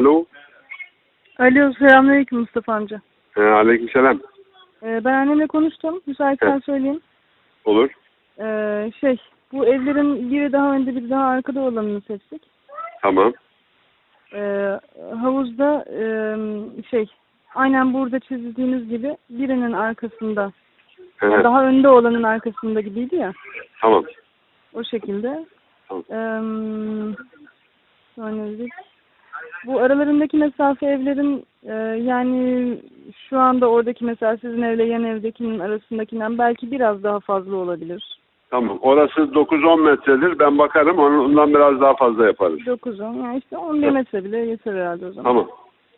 Alo. Alo, selamünaleyküm Mustafa amca. He, aleykümselam. Ee, ben annemle konuştum. Müsaitsen söyleyeyim. Olur. Ee, şey, bu evlerin biri daha önde biri daha arkada olanını seçtik. Tamam. Ee, havuzda e, şey, aynen burada çizdiğiniz gibi birinin arkasında, He, yani daha önde olanın arkasında gibiydi ya. Tamam. O şekilde. Tamam. Ee, sonra dedik? Bu aralarındaki mesafe evlerin e, yani şu anda oradaki mesela sizin evle yan evdekinin arasındakinden belki biraz daha fazla olabilir. Tamam. Orası 9-10 metredir. Ben bakarım. Ondan biraz daha fazla yaparız. 9 10 yani işte 11 metre bile yeter herhalde o zaman. Tamam.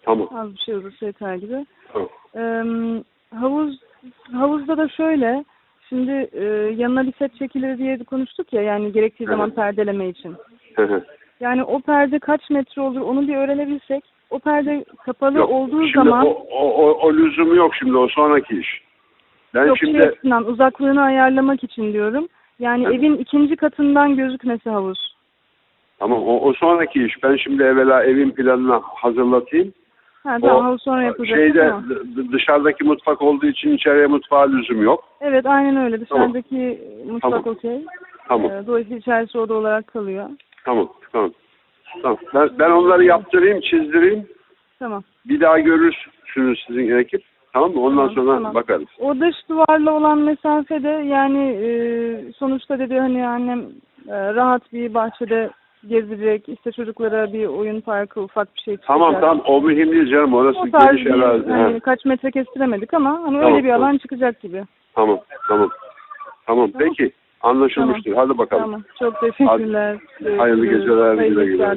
Tamam. Az bir şey olursa yeter gibi. Tamam. Ee, havuz havuzda da şöyle şimdi e, yanına bir set çekilir diye konuştuk ya yani gerektiği zaman perdeleme için. Yani o perde kaç metre olur onu bir öğrenebilsek. O perde kapalı Yok, olduğu şimdi zaman o, o, o, o lüzumu yok şimdi. O sonraki iş. Ben yok şimdi şey açısından uzaklığı ayarlamak için diyorum. Yani Evet. evin ikinci katından gözükmesi havuz. tamam o, o sonraki iş. Ben şimdi evvela evin planını hazırlatayım. Ha, tamam O sonra yapılacak. şeyde tamam. d- dışarıdaki mutfak olduğu için içeriye mutfağa lüzum yok. Evet aynen öyle. Tamam. Dışarıdaki mutfak Tamam. okey. Tamam. Ee, dolayısıyla içerisi oda olarak kalıyor. Tamam. Tamam. Tamam. Ben, ben onları yaptırayım, çizdireyim. Tamam. Bir daha görürsünüz sizin ekip. Tamam mı? Ondan Tamam, sonra tamam. bakarız. O dış duvarla olan mesafede yani e, sonuçta dedi hani annem e, rahat bir bahçede gezecek. işte çocuklara bir oyun parkı ufak bir şey çıkacak. Tamam tamam o mühim değil canım. Orası O tarz geniş arazi. hani Ha. kaç metre kestiremedik ama hani Tamam, öyle bir tamam. alan çıkacak gibi. Tamam tamam. Tamam peki. Anlaşılmıştır. Hadi bakalım. Tamam. Çok teşekkürler. Hayırlı Görüşürüz. geceler, Hayırlı iftarlar.